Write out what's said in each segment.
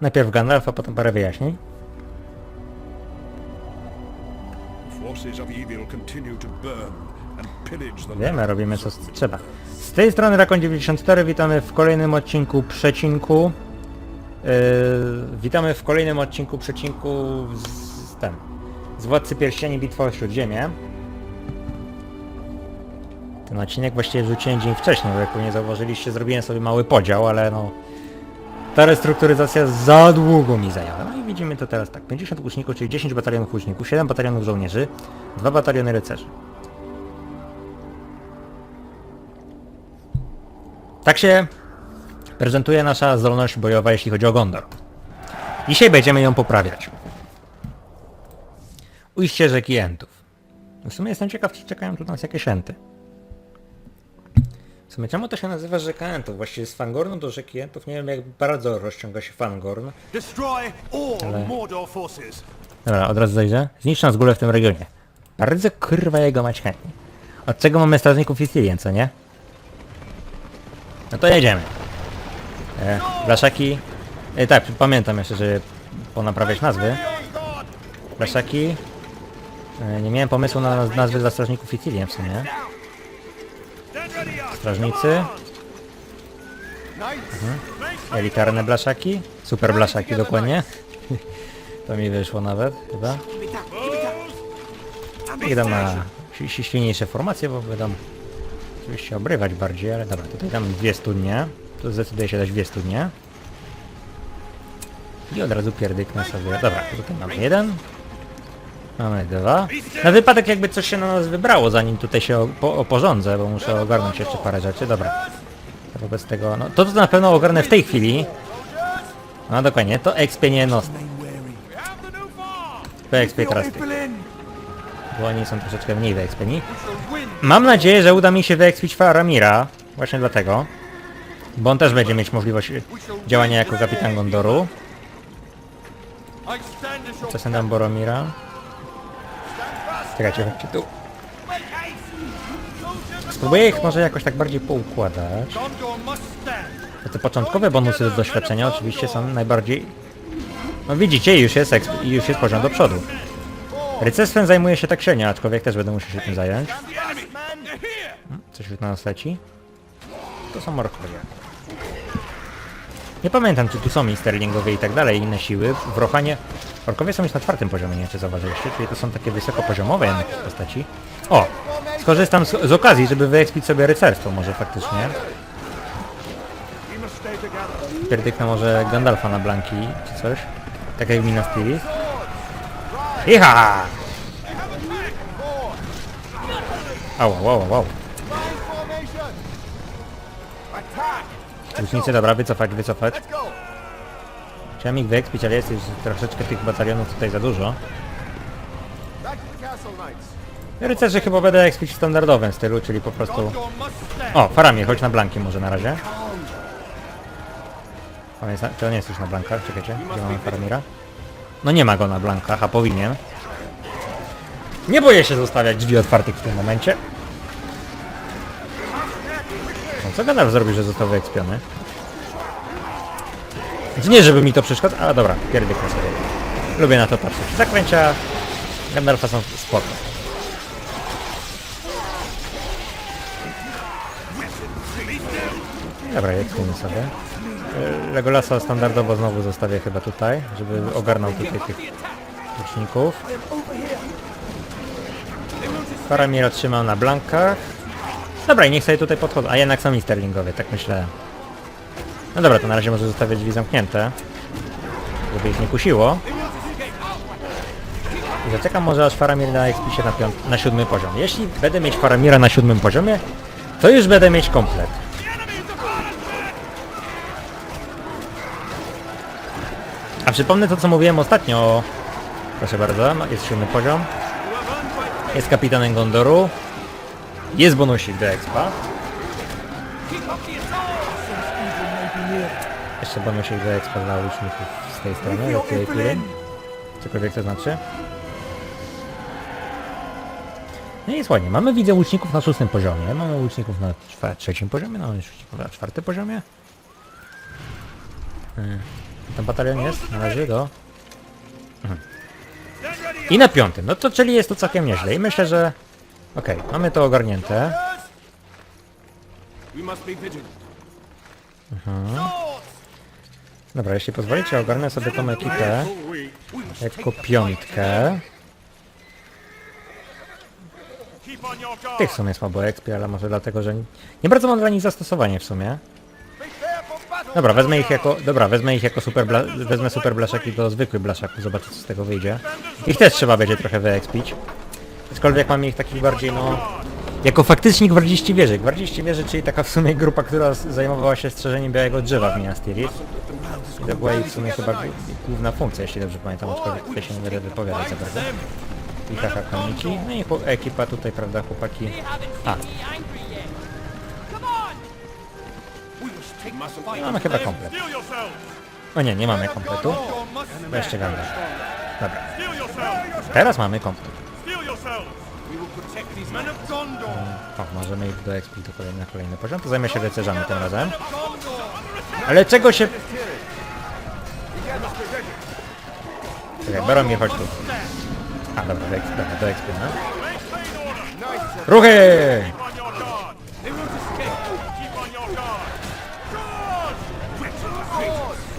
Najpierw Gandalf, a potem parę wyjaśnień. Wiemy, robimy co trzeba. Z tej strony Rakon94, witamy w kolejnym odcinku Przecinku. Yy, witamy w kolejnym odcinku Przecinku z, z ten, z Władcy Pierścieni Bitwa o Śródziemie. Ten odcinek właściwie wrzuciłem dzień wcześniej, bo jak pewnie zauważyliście, zrobiłem sobie mały podział, ale no... Ta restrukturyzacja za długo mi zajęła. No i widzimy to teraz tak. 50 łuczników, czyli 10 batalionów łuczników, 7 batalionów żołnierzy, 2 bataliony rycerzy. Tak się prezentuje nasza zdolność bojowa, jeśli chodzi o Gondor. Dzisiaj będziemy ją poprawiać. Ujście rzeki Entów. W sumie jestem ciekaw, czy czekają tu nas jakieś Enty. W sumie czemu to się nazywa rzeka Entów? Właściwie z Fangornu do rzeki Entów nie wiem jak bardzo rozciąga się Fangorn. Ale-. Dobra, od razu zajrzę. Zniszcz nas górę w tym regionie. Bardzo kurwa jego mać chętnie. Od czego mamy strażników Istilien, co nie? No to jedziemy. E, blaszaki. E, tak, pamiętam jeszcze, że ponaprawiać nazwy. Blaszaki. E, nie miałem pomysłu na naz- nazwy dla strażników Istilien w sumie. Strażnicy. Mhm. Elitarne blaszaki. Super blaszaki dokładnie. To mi wyszło nawet, chyba. I dam na si- si- silniejsze formacje, bo będą oczywiście obrywać bardziej, ale dobra, tutaj dam dwie studnie. Tu zdecyduję się dać dwie studnie. I od razu pierdyknę sobie. Dobra, to tutaj mamy jeden. Mamy dwa. Na wypadek jakby coś się na nas wybrało, zanim tutaj się opo- oporządzę, bo muszę ogarnąć jeszcze parę rzeczy. Dobra. Wobec tego, no to to na pewno ogarnę w tej chwili. No dokładnie, to expie nie no. To expie teraz ty. Bo oni są troszeczkę mniej wyekspieni. Mam nadzieję, że uda mi się wyekspić Faramira. Właśnie dlatego. Bo on też będzie mieć możliwość działania jako kapitan Gondoru. Co się dam Boromira? Czekajcie, tu. Spróbuję ich może jakoś tak bardziej poukładać. Bo te początkowe bonusy do doświadczenia oczywiście są najbardziej... No widzicie, już jest, już jest poziom do przodu. Rycerstwem zajmuje się tak średnio, aczkolwiek też będę musiał się tym zająć. Hmm, Coś już na nas leci. To są orkowie. Nie pamiętam, czy tu są i sterlingowie i tak dalej, inne siły. W Rohanie... Orkowie są już na czwartym poziomie, nie wiem czy zauważyliście, czyli to są takie wysokopoziomowe jednak postaci. O! Skorzystam z, z okazji, żeby wyekspić sobie rycerstwo może faktycznie. Pierdyknę może Gandalfa na Blanki, czy coś. Tak jak Minas Tirith. Iha! Au, wow, wow. Łucznicy, dobra, wycofać, wycofać. Chciałem ich wyekspić, ale jest troszeczkę tych batalionów tutaj za dużo. Rycerzy chyba będę ekspić w standardowym stylu, czyli po prostu... O, Faramir, chodź na Blanki może na razie. On jest na, czy on jest już na Blankach? Czekajcie, gdzie mamy Faramira? No nie ma go na Blankach, a powinien. Nie boję się zostawiać drzwi otwartych w tym momencie. No co Gandalf zrobił, że został wyekspiony? Znaczy nie, żeby mi to przeszkadza, ale dobra, pierdyknę sobie. Lubię na to patrzeć. Zakręcia Gandalfa są spoko. Dobra, jedźmy sobie. E, Legolasa standardowo znowu zostawię chyba tutaj, żeby ogarnął tutaj tych łuczników. Faramir trzymał na blankach. Dobra, i niech sobie tutaj podchodzą. A jednak są i sterlingowie, tak myślałem. No dobra, to na razie może zostawię drzwi zamknięte. Żeby ich nie kusiło. I zaczekam może aż Faramir na ekspisie na, na siódmy poziom. Jeśli będę mieć Faramira na siódmym poziomie, to już będę mieć komplet. A przypomnę to, co mówiłem ostatnio. Proszę bardzo, no, jest siódmy poziom. Jest kapitanem Gondoru. Jest bonusik do expa. Jeszcze bonusik do expa dla łuczników z tej strony, do tej tury. Cokolwiek to znaczy. No i jest ładnie. Mamy widzę łuczników na szóstym poziomie, mamy łuczników na czwa- trzecim poziomie, mamy łuczników na czwartym poziomie. Y. Ten batalion jest? Należy do... Mhm. I na piątym. No to czyli jest to całkiem nieźle. I myślę, że... Okej, mamy to ogarnięte. We must be vigilant. Mhm. Dobra, jeśli pozwolicie, ogarnę sobie tą ekipę jako piątkę. Tych w sumie słabo expi, ale może dlatego, że nie bardzo mam dla nich zastosowanie w sumie. Dobra, wezmę ich jako... Dobra, wezmę ich jako super bla... wezmę super blaszaki do zwykły blaszaku, zobaczę co z tego wyjdzie. Ich też trzeba będzie trochę wyekspić. Aczkolwiek mamy ich takich bardziej, no... Jako faktycznie gwardziści wieży. Gwardziści wieży, czyli taka w sumie grupa, która zajmowała się strzeżeniem białego drzewa w Minas. I to była ich w sumie chyba gł- główna funkcja, jeśli dobrze pamiętam, aczkolwiek tutaj się nie będę wypowiadać za bardzo. I taka konici. No i ekipa tutaj, prawda, chłopaki. A, mamy chyba komplet. O nie, nie mamy kompletu. Jeszcze gada. Dobra, teraz mamy komplet. O, możemy ich doekspić do kolejny, na kolejny poziom. To zajmę się rycerzami tym razem. Ale czego się... Czekaj, Baron mnie chodź tu. A, dobra, doekspię, dobra, doekspię, no. Maintain order. Ruchy!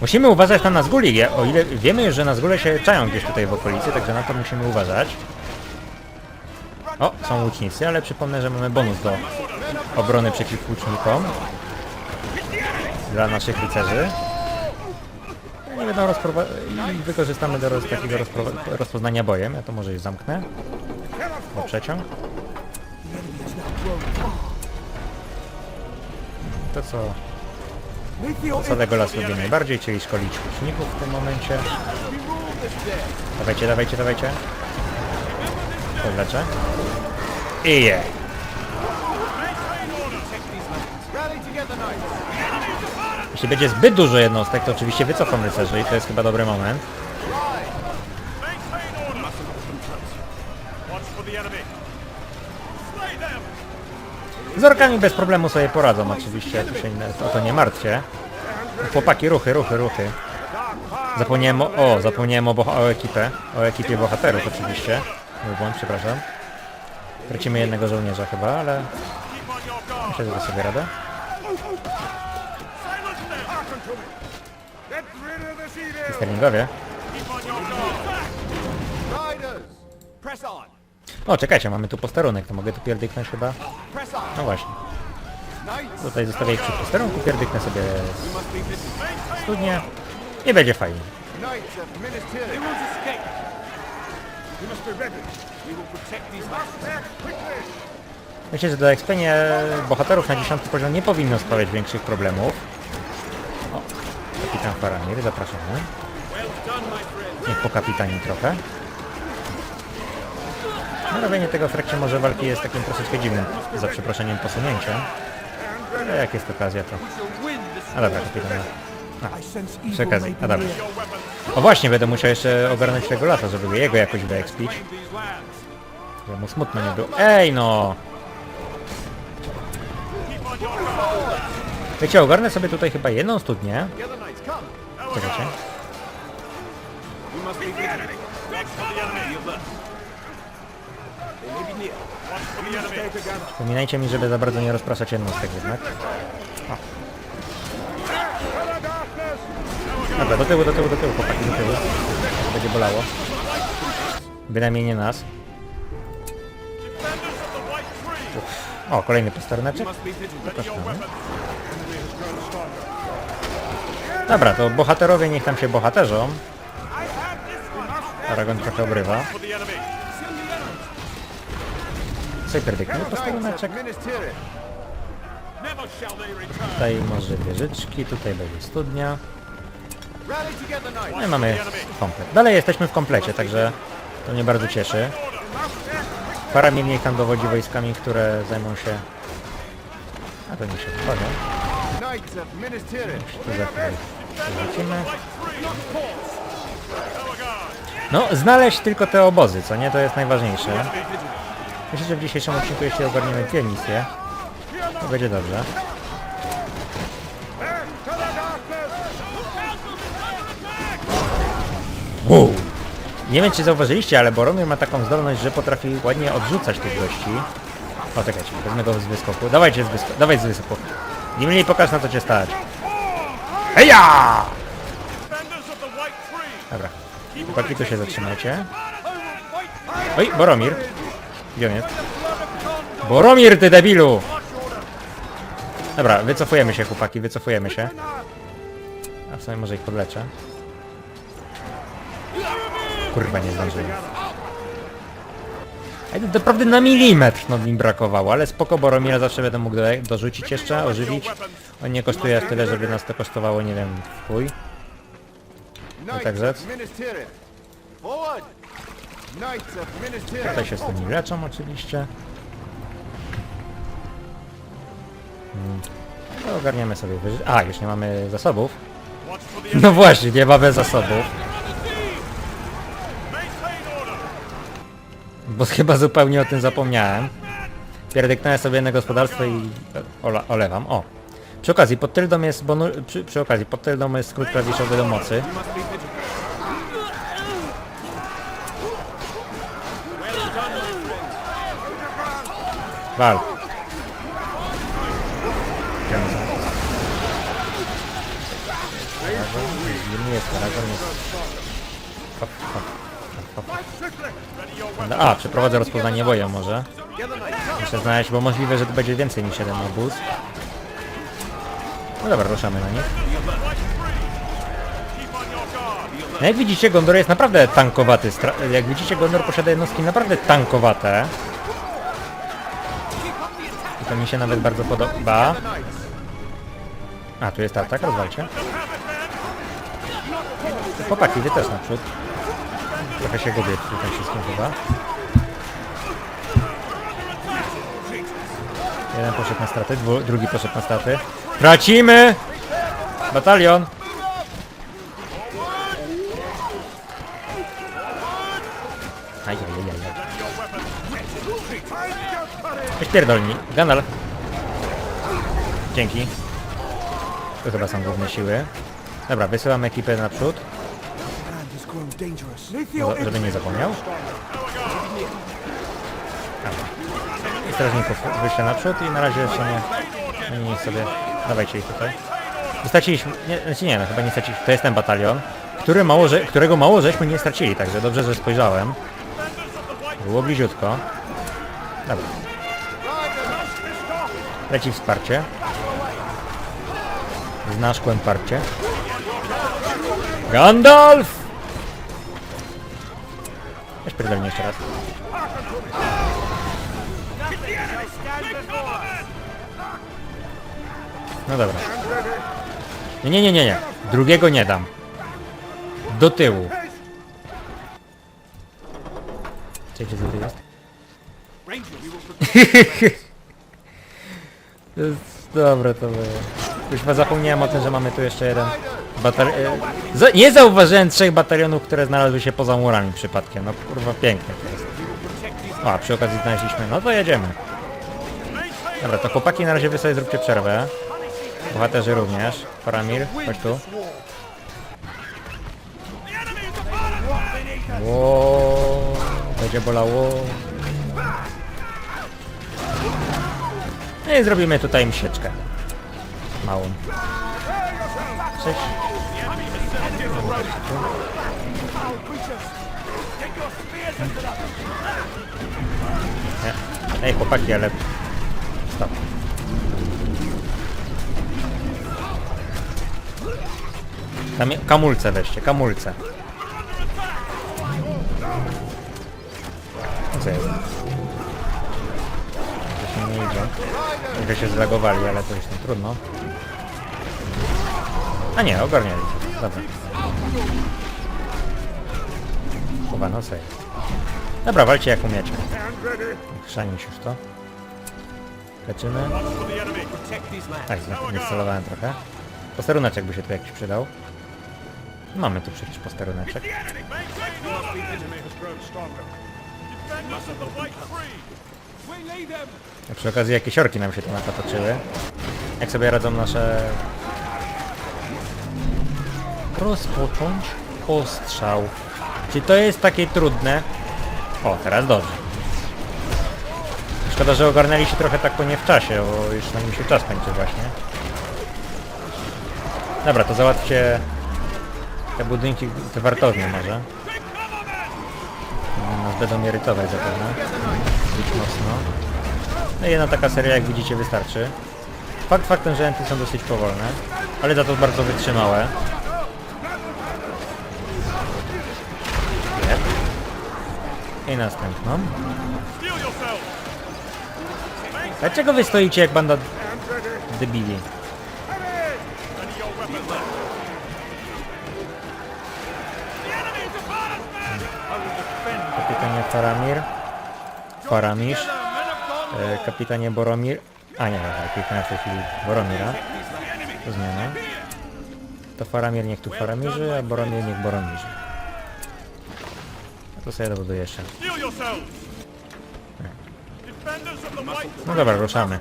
Musimy uważać na zguli, ja- o ile wiemy, że na zgule się czają gdzieś tutaj w okolicy, także na to musimy uważać. O, są łucznicy, ale przypomnę, że mamy bonus do obrony przeciw łucznikom. Dla naszych rycerzy. Nie będą rozprowa- i wykorzystamy do takiego rozprowa- rozpoznania bojem. Ja to może już zamknę. Po przeciąg. To co co tego las lubię najbardziej, czyli szkolić łuczników w tym momencie. Dawajcie, dawajcie, dawajcie. Podleczę. Je. Jeśli będzie zbyt dużo jednostek, to oczywiście wycofam rycerzy i to jest chyba dobry moment. Z orkami bez problemu sobie poradzą oczywiście, się o to nie martwcie. Chłopaki, ruchy, ruchy, ruchy. Zapomniałem o, o zapomniałem o, o ekipę, o ekipie bohaterów oczywiście. Mój błąd, przepraszam. Tracimy jednego żołnierza chyba, ale myślę, że da sobie radę. Sterlingowie. O, czekajcie, mamy tu posterunek, to mogę tu pierdyknąć chyba? No właśnie. Tutaj zostawię ich przy posterunku, pierdyknę sobie studnię i będzie fajnie. Myślę, że do ekspenie bohaterów na 10 poziom nie powinno sprawiać większych problemów. O, kapitan Faramir, zapraszamy. Niech pokapitani trochę. No, robienie tego w trakcie może walki jest takim troszeczkę dziwnym, za przeproszeniem, posunięciem. Ale jak jest okazja, to... A dobra, kapitan. I sense Przy okazji, a dobra. O właśnie, będę musiał jeszcze ogarnąć tego lata, żeby jego jakoś wyekspić. Żeby mu smutno nie było. Ej no! Wiecie, ogarnę sobie tutaj chyba jedną studnię. Czekajcie. Przypominajcie mi, żeby za bardzo nie rozpraszać jednostek jednak. Dobra, do tyłu, do tyłu, do tyłu, chłopaki, do tyłu. Będzie bolało. Bynajmniej nie nas. O, kolejny weapons. Dobra, to bohaterowie niech tam się bohaterzą. Aragon trochę obrywa. Super piękny they return. Tutaj może wieżyczki, tutaj będzie studnia. No i mamy komplet. Dalej jesteśmy w komplecie, także to mnie bardzo cieszy. Paramir niech tam dowodzi wojskami, które zajmą się... A to nie się guard. No, znaleźć tylko te obozy, co nie? To jest najważniejsze. Myślę, że w dzisiejszym odcinku, jeśli ogarniemy dwie misje, to będzie dobrze. Wow. Nie wiem czy zauważyliście, ale Boromir ma taką zdolność, że potrafi ładnie odrzucać tych gości. O, czekajcie, wezmę go z wyskoku. Dawajcie z wyskoku, dawaj z wyskoku. Nie mniej pokaż na co cię stać. Heja! Dobra, chłopaki tu się zatrzymajcie. Oj, Boromir. Gdzie on jest? Boromir, ty debilu! Dobra, wycofujemy się chłopaki, wycofujemy się. A w sumie może ich podleczę. Kurwa, nie zdążyłem. Ej, to Naprawdę na milimetr no nim brakowało, ale spoko Boromira zawsze będę mógł do, dorzucić jeszcze, ożywić. On nie kosztuje aż tyle, żeby nas to kosztowało, nie wiem, chuj. No tak rzec. Ministerial. Forward! Knights of Ministerial. Tutaj się z tymi leczą oczywiście. Hmm. No, ogarniemy sobie wyżej. A, już nie mamy zasobów. No właśnie, nie mamy zasobów. Bo chyba zupełnie o tym zapomniałem. Pierdyknąłem sobie jedno gospodarstwo i ola, olewam. O! Przy okazji, pod tyldą jest bonu... Przy, przy okazji, pod tyldą jest skrót klawiszowy do mocy. Wal. Nie jest, Aragorn jest... Hop, hop, No, A, przeprowadzę rozpoznanie boju może. Muszę znaleźć, bo możliwe, że to będzie więcej niż jeden obóz. No dobra, ruszamy na nich. No jak widzicie, Gondor jest naprawdę tankowaty. Jak widzicie, Gondor posiada jednostki naprawdę tankowate. I to mi się nawet bardzo podoba. A, tu jest atak, rozwalcie. Chłopaki, wy też naprzód. Trochę się gubię przy tym wszystkim chyba. Jeden poszedł na straty, drugi poszedł na straty. Tracimy! Batalion! Weź pierdolni. Gandalf. Dzięki. To chyba są główne siły. Dobra, wysyłam ekipę naprzód. Żeby nie zapomniał. Dobra. I strażników wyślę naprzód i na razie jeszcze nie... Oni sobie... Dawajcie ich tutaj. Nie straciliśmy... Nie, znaczy nie, no chyba nie straciliśmy. To jest ten batalion, który mało, że, którego mało żeśmy nie stracili, także dobrze, że spojrzałem. Było bliziutko. Dobra. Leci wsparcie. Znasz parcie. Gandalf! Weź pierdolnie jeszcze raz. No dobra. Nie, nie, nie, nie, nie. Drugiego nie dam. Do tyłu. Czekajcie, co? To jest dobre to było. Już chyba zapomniałem o tym, że mamy tu jeszcze jeden Za nie zauważyłem trzech batalionów, które znalazły się poza murami przypadkiem. No kurwa pięknie to jest. O, a przy okazji znaleźliśmy. No to jedziemy. Dobra, to chłopaki na razie wy sobie zróbcie przerwę. Bohaterzy również. Faramir, chodź tu. Ło, będzie bolało. No i zrobimy tutaj msieczkę. Małą. Cześć. Nie. Ej chłopaki, ale... Stop. Kamie- Kamulce weźcie, kamulce. Co jest? To się nie idzie. Trochę się zlagowali, ale to już nie trudno. A nie, ogarniali. Dobra. Chyba no sobie. Dobra, walcie jak umiecie. Chrzanić już to. Leczymy. Tak, nie celowałem trochę. Posteruneczek by się tu jakiś przydał. Mamy tu przecież posteruneczek. A przy okazji jakieś orki nam się tu nakatoczyły. Jak sobie radzą nasze... Rozpocząć ostrzał. Czy to jest takie trudne? O, teraz dobrze. Szkoda, że ogarnęli się trochę tak po nie w czasie, bo już nam się czas kończy właśnie. Dobra, to załatwcie te budynki, te wartownie może. Nas będą irytować zapewne. Być mocno. No i jedna taka seria, jak widzicie, wystarczy. Fakt faktem, że enty są dosyć powolne, ale za to bardzo wytrzymałe. I następną. Dlaczego wy stoicie jak banda debili? Kapitanie Faramir. Faramisz. E, kapitanie Boromir. A nie, dobra, kapitanie w tej chwili Boromira. Zmiana. To Faramir niech tu Faramirzy, a Boromir niech Boromirzy. To sobie dobuduję jeszcze. No dobra, ruszamy.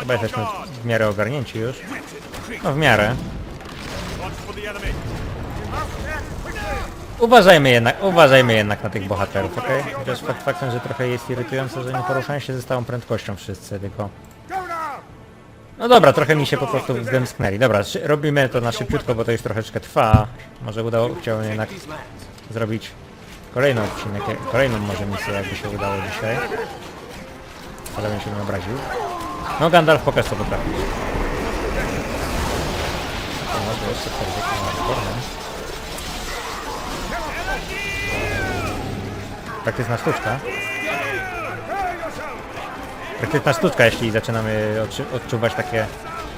Chyba jesteśmy w miarę ogarnięci już. No w miarę. Uważajmy jednak, uważajmy jednak na tych bohaterów, okej? Chociaż fakt faktem, że trochę jest irytujące, że nie poruszają się ze stałą prędkością wszyscy, tylko... No dobra, trochę mi się po prostu wymsknęli. Dobra, robimy to na szybciutko, bo to już troszeczkę trwa. Może udało, chciałem jednak zrobić kolejny odcinek, kolejną może misję, jakby się udało dzisiaj. Ale bym się nie obraził. No Gandalf, pokaż co potrafisz. O, to jest super, wykonane. Praktyczna sztuczka. Praktyczna sztuczka, jeśli zaczynamy odczu- odczuwać takie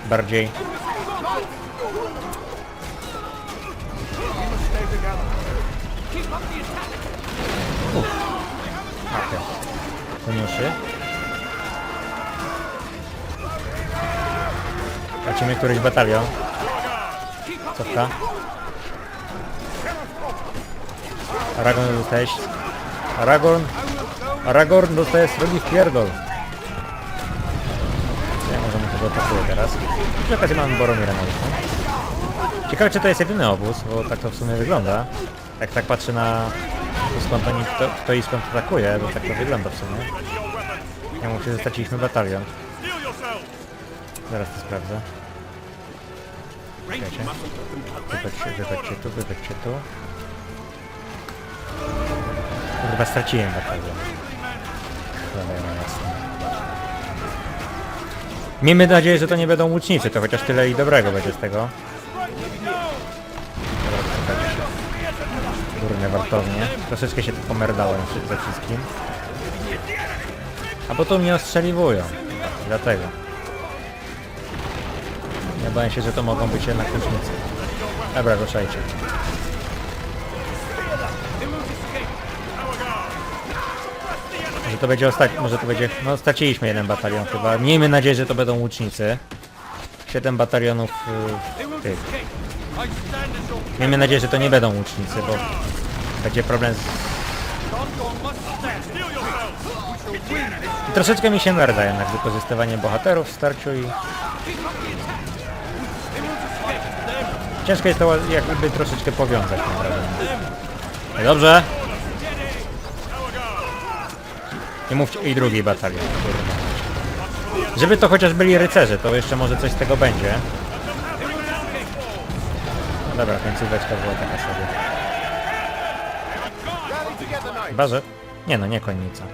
bardziej... Uff. Okej. Koniuszy. Tracimy któryś batalion. Cofka. Aragorn dostałeś. Aragorn. Aragorn dostajesz rogi w pierdol. Ja może mu tego atakuję teraz. Przy okazji mamy Boromira na ulicy. Ciekawe czy to jest jedyny obóz, bo tak to w sumie wygląda. Jak tak patrzę na to skąd oni, kto i skąd atakuje, to tak to wygląda w sumie. Ja mu się straciliśmy batalion. Zaraz to sprawdzę. Czekajcie. Wypechcie, wypechcie tu, wypechcie tu. Chyba straciłem batalion. Cholera jasna. Miejmy nadzieję, że to nie będą łucznicy, to chociaż tyle i dobrego będzie z tego. Durne wartownie. Troszeczkę się pomerdałem ze wszystkim. A bo tu mnie ostrzeliwują. Dlatego. Ja bałem się, że to mogą być jednak łucznicy. Dobra, ruszajcie. Może to będzie ostatni, może to będzie, no straciliśmy jeden batalion chyba. Miejmy nadzieję, że to będą łucznicy. Siedem batalionów y, tych. Miejmy nadzieję, że to nie będą łucznicy, bo będzie problem z... I troszeczkę mi się merda jednak wykorzystywanie bohaterów w starciu i... Ciężko jest to jakby troszeczkę powiązać, mam wrażenie. No Dobrze. Nie mówcie i drugiej batalii. Żeby to chociaż byli rycerze, to jeszcze może coś z tego będzie. No dobra, końcóweczka była taka sobie. Chyba, że... Nie no, nie konnica.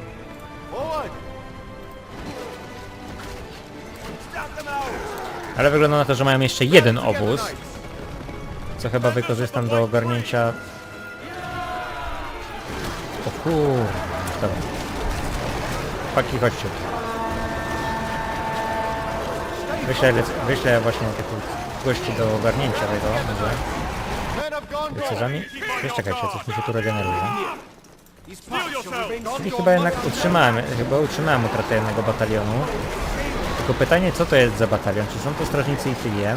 Ale wygląda na to, że mają jeszcze jeden obóz. Co chyba wykorzystam do ogarnięcia... O kurde, dobra. Paki, chodźcie. Wyślę, wyślę właśnie takich gości do ogarnięcia tego, może. Rycerzami? Już czekajcie, coś mi się tu regeneruje. Czyli chyba jednak utrzymałem, chyba utrzymałem utratę jednego batalionu. Tylko pytanie, co to jest za batalion? Czy są to strażnicy Ithilien?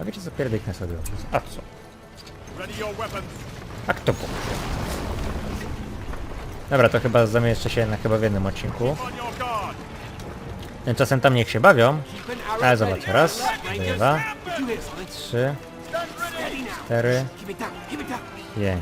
A wiecie co, pierdyknę sobie. A co? A kto pomoże? Dobra, to chyba zamieszczę się jednak chyba w jednym odcinku. Tymczasem tam niech się bawią. Ale zobacz, raz, dwa, trzy, 때를 예.